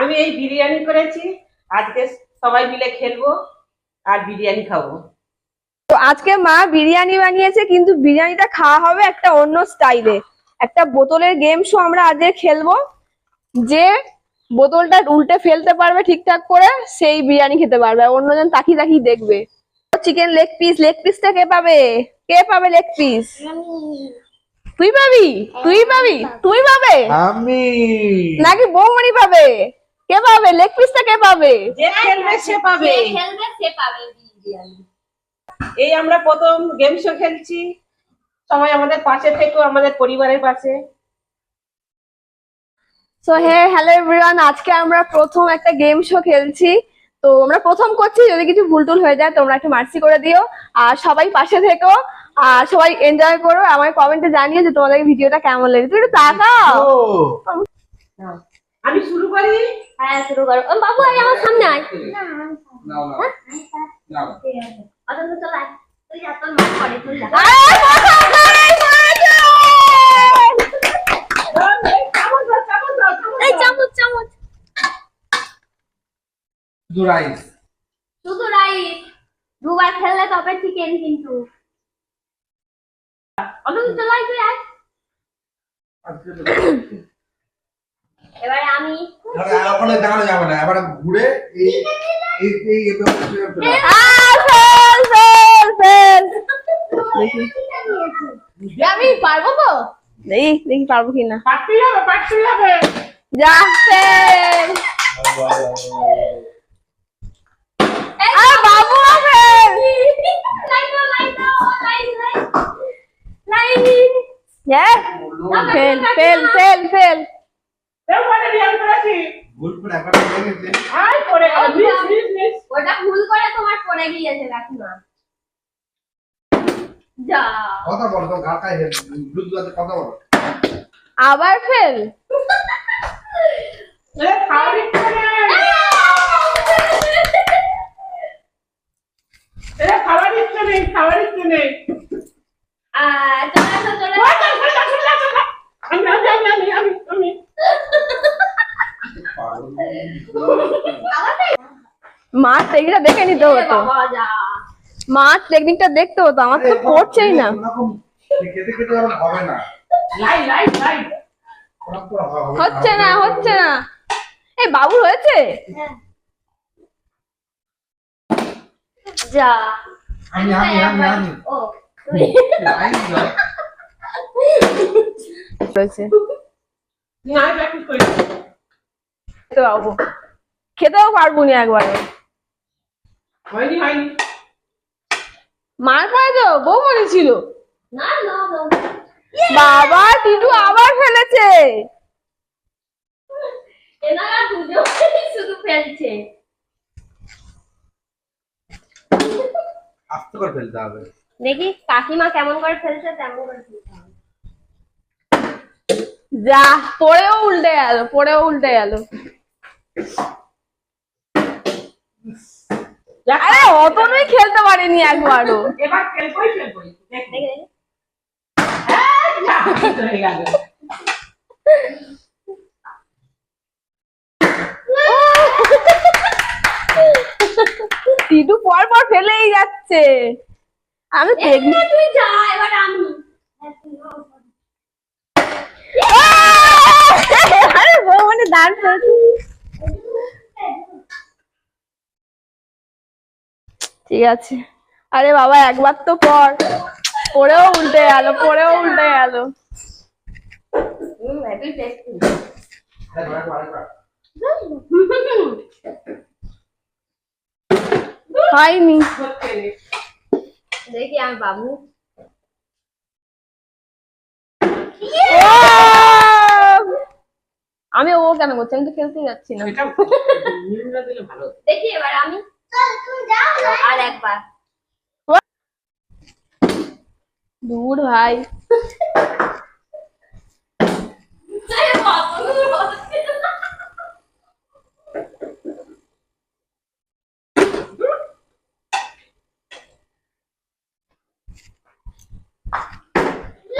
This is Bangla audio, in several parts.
আমি এই বিরিয়ানি করেছি আজকে সবাই মিলে খেলব আর বিরিয়ানি খাব। তো আজকে মা বিরিয়ানি বানিয়েছে কিন্তু বিরিয়ানিটা খাওয়া হবে একটা অন্য স্টাইলে। একটা বোতলের গেম শো আমরা আজকে খেলব যে বোতলটা উল্টে ফেলতে পারবে ঠিকঠাক করে সেই বিরিয়ানি খেতে পারবে। আর অন্যজন তাকিয়ে তাকিয়ে দেখবে। চিকেন লেগ পিস লেগ পিসটা কে পাবে? কে পাবে লেগ পিস তুই পাবি? তুই পাবি? তুই পাবে? আমি। নাকি বৌমণি পাবে? কে পাবে লেগ পিসটা কে পাবে যে খেলবে সে পাবে। খেলবে সে পাবে এই আমরা প্রথম গেম শো খেলছি। সবাই আমাদের পাশে থেকেও আমাদের পরিবারের পাশে। সো হে হ্যালো এভরিওয়ান আজকে আমরা প্রথম একটা গেম শো খেলছি। তো আমরা প্রথম করছি যদি কিছু ভুল টুল হয়ে যায় তোমরা একটু মার্সি করে দিও। আর সবাই পাশে থেকো আর সবাই এনজয় করো। আমাকে কমেন্টে জানিয়ে যে তোমাদের ভিডিওটা কেমন লেগেছে। তুই একটু তাকাও। আমি শুরু করি। হ্যাঁ শুরু করো। ও, বাবু আয় আমার সামনে আয়। নাও নাও। নাও। অতন্ত চল আয় তুই যা তোর মা করে তুই যা। এই চামচ চামচ। শুধু রাইস শুধু রাইস দুবার খেললে তবে চিকেন কিন্তু। অতন্ত চল আয়। তুই আয় এবারে আমি ওখানে দাঁড়ানো যাবে না এবার ঘুরে এই এই এই এভাবে ফেলে ফেলে। আহ, ফেল, ফেল, ফেল। আমি পারব তো? দেখি দেখি পারব কিনা। পারতেই হবে পারতেই হবে। যা ফেল। এই আর বাবু ফেল। ফেল ফেল গেছে আয় পড়ে গেল মিস মিস মিস ওটা ভুল করে তোমার পড়ে গিয়েছে কাকিমা যা। কথা বলো তো গাটায় ব্লুটুথ আছে কথা বলো। আবার ফেল এ খাওয়ার ইচ্ছে নেই এ খাওয়ার ইচ্ছে নেই খাওয়ার ইচ্ছে নেই আর চলে আসো চলে ওই, আসো। ওই, ওই, ওই, ওই, ওই, আমি আমি আমি আমি আমি আমি মার টেকনিকটা দেখে নিতে হতো। যা। টেকনিকটা দেখতে হতো আমার তো পড়ছেই না। হচ্ছে না হচ্ছে না। এই বাবু হয়েছে? যা। আমি আমি আমি আমি ও। তুই দাও। প্র্যাকটিস খেতে পারব। খেতেও পারব না একবারে। মার পায় তো বউ মনে ছিল। না না না। বাবা টিটু আবার ফেলেছে। শুধু ফেলছে। আস্তে করে ফেলতে হবে। দেখি কাকিমা কেমন করে ফেলছে তেমন করে ফেলতে হবে। যা পড়েও উল্টে গেল পড়েও উল্টে গেল। আরে অত নয় খেলতে পারিনি একবারও। এবার খেলবই খেলবই। হয়ে টিটু পর পর ফেলেই যাচ্ছে। আমি তুই যা এবার আমি আরে বউ মানে দাঁড় ফেলছি ঠিক আছে। আরে বাবা একবার তো পর। পড়েও উল্টে গেল পরেও উল্টে গেল। হয়নি। দেখি আমি বাবু। ও! আমি ও কেন করছি? আমি তো খেলতে যাচ্ছি না। দেখি এবার আমি। আর একবার দূর ভাই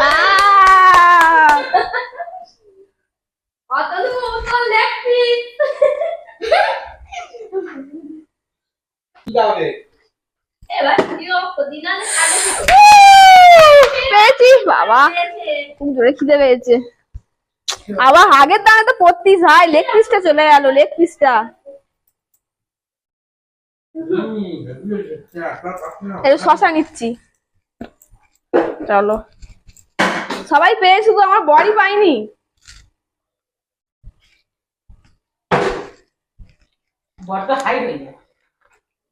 আহ! অত লেগ পিস যাবে এবার ভিডিও দিনালে কাটে পেয়েছি বাবা। খুব জোরে খিদে পেয়েছে। আবার আগের দানে তো পড়তিস ভাই লেগ পিসটা চলে গেল লেগ পিসটা শশা নিচ্ছি। চলো। সবাই পেয়ে শুধু আমার বডি পাইনি। বড্ড হাই হয়ে যায়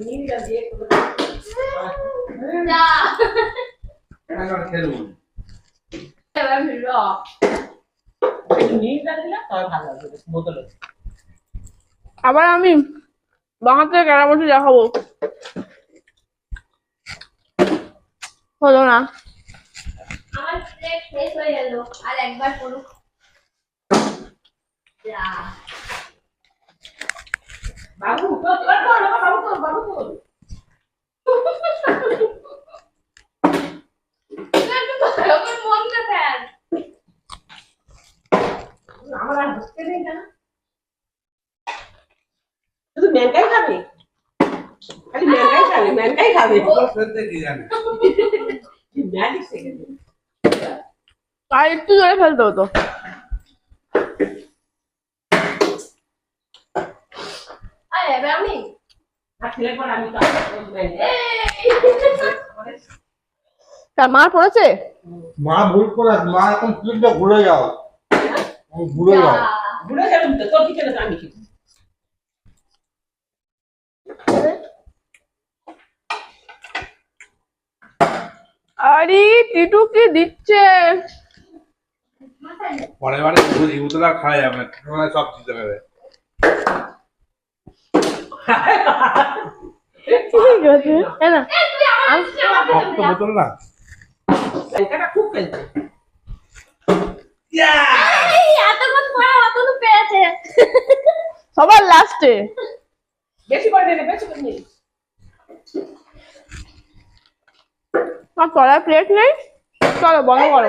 নীলটা দিয়ে এবার নীলটা দিলে তবে ভালো লাগবে বোতলে আবার আমি কেরামতি দেখাবো। হলো না। আমার প্লেট শেষ হয়ে গেল আর একবার যা। বাবু বাবু বাবু আমার আর নেই শুধু ম্যানকাই খাবে? খালি ম্যানকাই খাবে ম্যানকাই খাবে। কি জানে? ম্যাজিক একটু জোরে ফেলতে হতো আরে এবার আমি আর ছেলে পর আমি তো তার মার পড়েছে? মা ভুল করে মা এখন ফিল্ডে ঘুরে যাও। ঘুরে যাও। ঘুরে গেলাম তো তোর পিছনে তো আমি আরে টিটু কি দিচ্ছে? পরের বারে বুঝি উতলা খাওয়া যাবে না তোমরা সব দিতে হবে ঠিক আছে না বোতল না ম্যানকাটা খুব সবার লাস্টে বেশি করে বেশি করে আর প্লেট নেই? চলো, বন্ধ করে।